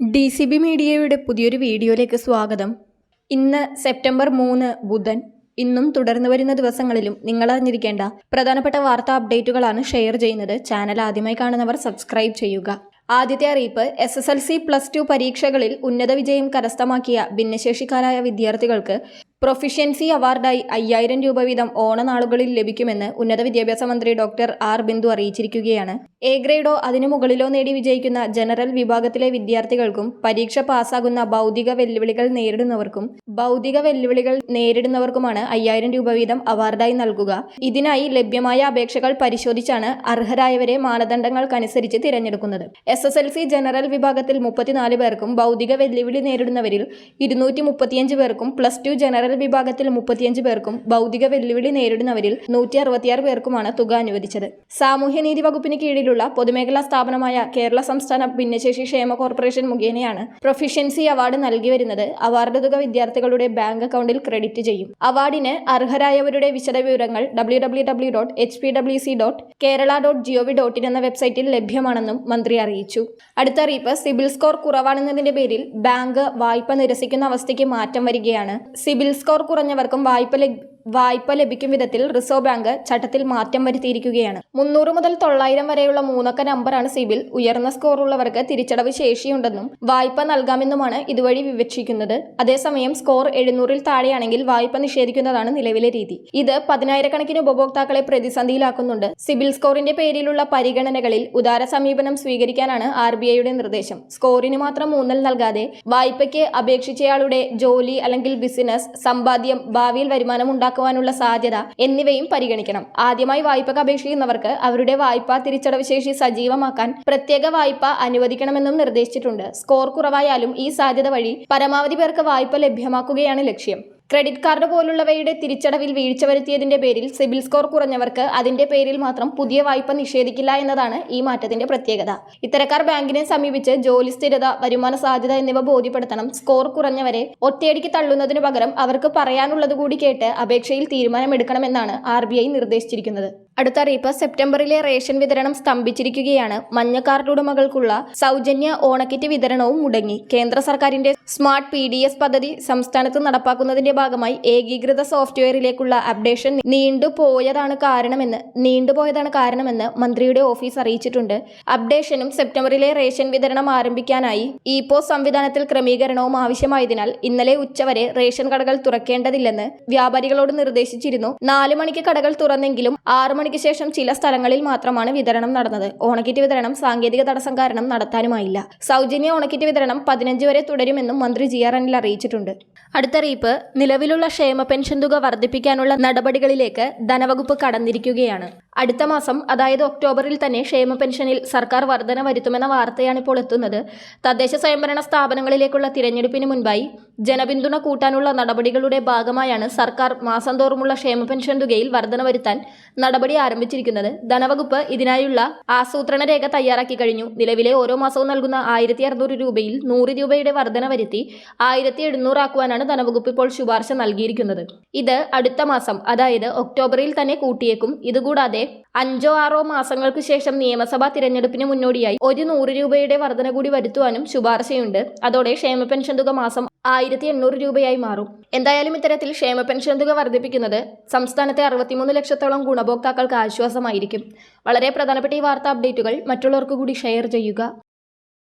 D C B മീഡിയയുടെ പുതിയൊരു വീഡിയോയിലേക്ക് സ്വാഗതം. ഇന്ന് സെപ്റ്റംബർ മൂന്ന് ബുധൻ. ഇന്നും തുടർന്നു വരുന്ന ദിവസങ്ങളിലും നിങ്ങൾ അറിഞ്ഞിരിക്കേണ്ട പ്രധാനപ്പെട്ട വാർത്താ അപ്ഡേറ്റുകളാണ് ഷെയർ ചെയ്യുന്നത്. ചാനൽ ആദ്യമായി കാണുന്നവർ സബ്സ്ക്രൈബ് ചെയ്യുക. ആദ്യത്തെ അറിയിപ്പ് S S L C plus two പരീക്ഷകളിൽ ഉന്നത വിജയം കരസ്ഥമാക്കിയ ഭിന്നശേഷിക്കാരായ വിദ്യാർത്ഥികൾക്ക് പ്രൊഫിഷ്യൻസി അവാർഡായി അയ്യായിരം രൂപ വീതം ഓണനാളുകളിൽ ലഭിക്കുമെന്ന് ഉന്നത വിദ്യാഭ്യാസ മന്ത്രി ഡോക്ടർ ആർ ബിന്ദു അറിയിച്ചിരിക്കുകയാണ്. എ ഗ്രേഡോ അതിനു മുകളിലോ നേടി വിജയിക്കുന്ന ജനറൽ വിഭാഗത്തിലെ വിദ്യാർത്ഥികൾക്കും പരീക്ഷ പാസ്സാകുന്ന ഭൗതിക വെല്ലുവിളികൾ നേരിടുന്നവർക്കും ഭൗതിക വെല്ലുവിളികൾ നേരിടുന്നവർക്കുമാണ് അയ്യായിരം രൂപ വീതം അവാർഡായി നൽകുക. ഇതിനായി ലഭ്യമായ അപേക്ഷകൾ പരിശോധിച്ചാണ് അർഹരായവരെ മാനദണ്ഡങ്ങൾക്കനുസരിച്ച് തിരഞ്ഞെടുക്കുന്നത്. S S L C general വിഭാഗത്തിൽ മുപ്പത്തിനാല് പേർക്കും ഭൗതിക വെല്ലുവിളി നേരിടുന്നവരിൽ ഇരുന്നൂറ്റി മുപ്പത്തിയഞ്ച് പേർക്കും പ്ലസ് ടു ജനറൽ വിഭാഗത്തിൽ മുപ്പത്തിയഞ്ച് പേർക്കും ഭൗതിക വെല്ലുവിളി നേരിടുന്നവരിൽ നൂറ്റി അറുപത്തിയാറ് പേർക്കുമാണ് തുക അനുവദിച്ചത്. സാമൂഹ്യനീതി വകുപ്പിന് കീഴിലുള്ള പൊതുമേഖലാ സ്ഥാപനമായ കേരള സംസ്ഥാന ഭിന്നശേഷി ക്ഷേമ കോർപ്പറേഷൻ മുഖേനയാണ് പ്രൊഫിഷ്യൻസി അവാർഡ് നൽകി വരുന്നത് അവാർഡ് തുക വിദ്യാർത്ഥികളുടെ ബാങ്ക് അക്കൗണ്ടിൽ ക്രെഡിറ്റ് ചെയ്യും. അവാർഡിന് അർഹരായവരുടെ വിശദവിവരങ്ങൾ W W W dot H P W C dot Kerala dot G O V dot in എന്ന വെബ്സൈറ്റിൽ ലഭ്യമാണെന്നും മന്ത്രി അറിയിച്ചു. അടുത്ത അറിയിപ്പ് സിബിൽ സ്കോർ കുറവാണെന്നതിന്റെ പേരിൽ ബാങ്ക് വായ്പ നിരസിക്കുന്ന അവസ്ഥയ്ക്ക് മാറ്റം വരികയാണ്. സിബിൽ സ്കോർ കുറഞ്ഞവർക്കും വായ്പ വായ്പ ലഭിക്കും വിധത്തിൽ റിസർവ് ബാങ്ക് ചട്ടത്തിൽ മാറ്റം വരുത്തിയിരിക്കുകയാണ്. മുന്നൂറ് മുതൽ തൊള്ളായിരം വരെയുള്ള മൂന്നക്ക നമ്പറാണ് സിബിൽ. ഉയർന്ന സ്കോർ ഉള്ളവർക്ക് തിരിച്ചടവ് ശേഷിയുണ്ടെന്നും വായ്പ നൽകാമെന്നുമാണ് ഇതുവഴി വിവക്ഷിക്കുന്നത്. അതേസമയം സ്കോർ എഴുന്നൂറിൽ താഴെയാണെങ്കിൽ വായ്പ നിഷേധിക്കുന്നതാണ് നിലവിലെ രീതി. ഇത് പതിനായിരക്കണക്കിന് ഉപഭോക്താക്കളെ പ്രതിസന്ധിയിലാക്കുന്നുണ്ട്. സിബിൽ സ്കോറിന്റെ പേരിലുള്ള പരിഗണനകളിൽ ഉദാര സമീപനം സ്വീകരിക്കാനാണ് ആർ ബി ഐയുടെ നിർദ്ദേശം. സ്കോറിന് മാത്രം ഊന്നൽ നൽകാതെ വായ്പയ്ക്ക് അപേക്ഷിച്ചയാളുടെ ജോലി അല്ലെങ്കിൽ ബിസിനസ് സമ്പാദ്യം ഭാവിയിൽ വരുമാനം ഉണ്ടാക്കുവാനുള്ള സാധ്യത എന്നിവയും പരിഗണിക്കണം. ആദ്യമായി വായ്പക്ക് അപേക്ഷിക്കുന്നവർക്ക് അവരുടെ വായ്പ തിരിച്ചടവ് ശേഷി സജീവമാക്കാൻ പ്രത്യേക വായ്പ അനുവദിക്കണമെന്നും നിർദ്ദേശിച്ചിട്ടുണ്ട്. സ്കോർ കുറവായാലും ഈ സാധ്യത വഴി പരമാവധി പേർക്ക് വായ്പ ലഭ്യമാക്കുകയാണ് ലക്ഷ്യം. ക്രെഡിറ്റ് കാർഡ് പോലുള്ളവയുടെ തിരിച്ചടവിൽ വീഴ്ച വരുത്തിയതിന്റെ പേരിൽ സിബിൽ സ്കോർ കുറഞ്ഞവർക്ക് അതിന്റെ പേരിൽ മാത്രം പുതിയ വായ്പ നിഷേധിക്കില്ല എന്നതാണ് ഈ മാറ്റത്തിന്റെ പ്രത്യേകത. ഇത്തരക്കാർ ബാങ്കിനെ സമീപിച്ച് ജോലി സ്ഥിരത വരുമാന സാധ്യത എന്നിവ ബോധ്യപ്പെടുത്തണം. സ്കോർ കുറഞ്ഞവരെ ഒറ്റയടിക്ക് തള്ളുന്നതിനു പകരം അവർക്ക് പറയാനുള്ളത് കൂടി കേട്ട് അപേക്ഷയിൽ തീരുമാനമെടുക്കണമെന്നാണ് ആർ ബി ഐ നിർദ്ദേശിച്ചിരിക്കുന്നത്. അടുത്ത അറിയിപ്പ് സെപ്റ്റംബറിലെ റേഷൻ വിതരണം സ്തംഭിച്ചിരിക്കുകയാണ്. മഞ്ഞ കാർഡ് ഉടമകൾക്കുള്ള സൗജന്യ ഓണക്കിറ്റ് വിതരണവും മുടങ്ങി. കേന്ദ്ര സർക്കാരിന്റെ സ്മാർട്ട് പി ഡി എസ് പദ്ധതി സംസ്ഥാനത്ത് നടപ്പാക്കുന്നതിന്റെ ഭാഗമായി ഏകീകൃത സോഫ്റ്റ്വെയറിലേക്കുള്ള അപ്ഡേഷൻ നീണ്ടുപോയതാണ് കാരണമെന്ന് നീണ്ടുപോയതാണ് കാരണമെന്ന് മന്ത്രിയുടെ ഓഫീസ് അറിയിച്ചിട്ടുണ്ട്. അപ്ഡേഷനും സെപ്റ്റംബറിലെ റേഷൻ വിതരണം ആരംഭിക്കാനായി ഇ പോസ് സംവിധാനത്തിൽ ക്രമീകരണവും ആവശ്യമായതിനാൽ ഇന്നലെ ഉച്ചവരെ റേഷൻ കടകൾ തുറക്കേണ്ടതില്ലെന്ന് വ്യാപാരികളോട് നിർദ്ദേശിച്ചിരുന്നു. നാലു മണിക്ക് കടകൾ തുറന്നെങ്കിലും ആറു മണിക്ക് ശേഷം ചില സ്ഥലങ്ങളിൽ മാത്രമാണ് വിതരണം നടന്നത്. ഓണക്കിറ്റ് വിതരണം സാങ്കേതിക തടസ്സം കാരണം നടത്താനുമായില്ല. സൗജന്യ ഓണക്കിറ്റ് വിതരണം പതിനഞ്ച് വരെ തുടരുമെന്നും മന്ത്രി ജി ആർ അനിൽ അറിയിച്ചിട്ടുണ്ട്. അടുത്തറിയിപ്പ് നിലവിലുള്ള ക്ഷേമ പെൻഷൻ തുക വർദ്ധിപ്പിക്കാനുള്ള നടപടികളിലേക്ക് ധനവകുപ്പ് കടന്നിരിക്കുകയാണ്. അടുത്ത മാസം അതായത് ഒക്ടോബറിൽ തന്നെ ക്ഷേമ പെൻഷനിൽ സർക്കാർ വർധന വരുത്തുമെന്ന വാർത്തയാണ് ഇപ്പോൾ എത്തുന്നത്. തദ്ദേശ സ്വയംഭരണ സ്ഥാപനങ്ങളിലേക്കുള്ള തിരഞ്ഞെടുപ്പിന് മുൻപായി ജനപിന്തുണ കൂട്ടാനുള്ള നടപടികളുടെ ഭാഗമായാണ് സർക്കാർ മാസം തോറുമുള്ള ക്ഷേമ പെൻഷൻ തുകയിൽ വർധന വരുത്താൻ നടപടി ആരംഭിച്ചിരിക്കുന്നത്. ധനവകുപ്പ് ഇതിനായുള്ള ആസൂത്രണ രേഖ തയ്യാറാക്കി കഴിഞ്ഞു. നിലവിലെ ഓരോ മാസവും നൽകുന്ന ആയിരത്തി അറുന്നൂറ് രൂപയിൽ നൂറ് രൂപയുടെ വർധന വരുത്തി ആയിരത്തി എഴുന്നൂറാക്കുവാനാണ് ധനവകുപ്പ് ഇപ്പോൾ ശുപാർശ നൽകിയിരിക്കുന്നത്. ഇത് അടുത്ത മാസം അതായത് ഒക്ടോബറിൽ തന്നെ കൂട്ടിയേക്കും. ഇതുകൂടാതെ അഞ്ചോ ആറോ മാസങ്ങൾക്ക് ശേഷം നിയമസഭാ തിരഞ്ഞെടുപ്പിന് മുന്നോടിയായി ഒരു നൂറ് രൂപയുടെ വർധന കൂടി വരുത്തുവാനും ശുപാർശയുണ്ട്. അതോടെ ക്ഷേമ പെൻഷൻ തുക മാസം ആയിരത്തി എണ്ണൂറ് രൂപയായി മാറും. എന്തായാലും ഇത്തരത്തിൽ ക്ഷേമ പെൻഷൻ തുക വർദ്ധിപ്പിക്കുന്നത് സംസ്ഥാനത്തെ അറുപത്തിമൂന്ന് ലക്ഷത്തോളം ഗുണഭോക്താക്കൾക്ക് ആശ്വാസമായിരിക്കും. വളരെ പ്രധാനപ്പെട്ട ഈ വാർത്താ അപ്ഡേറ്റുകൾ മറ്റുള്ളവർക്ക് കൂടി ഷെയർ ചെയ്യുക.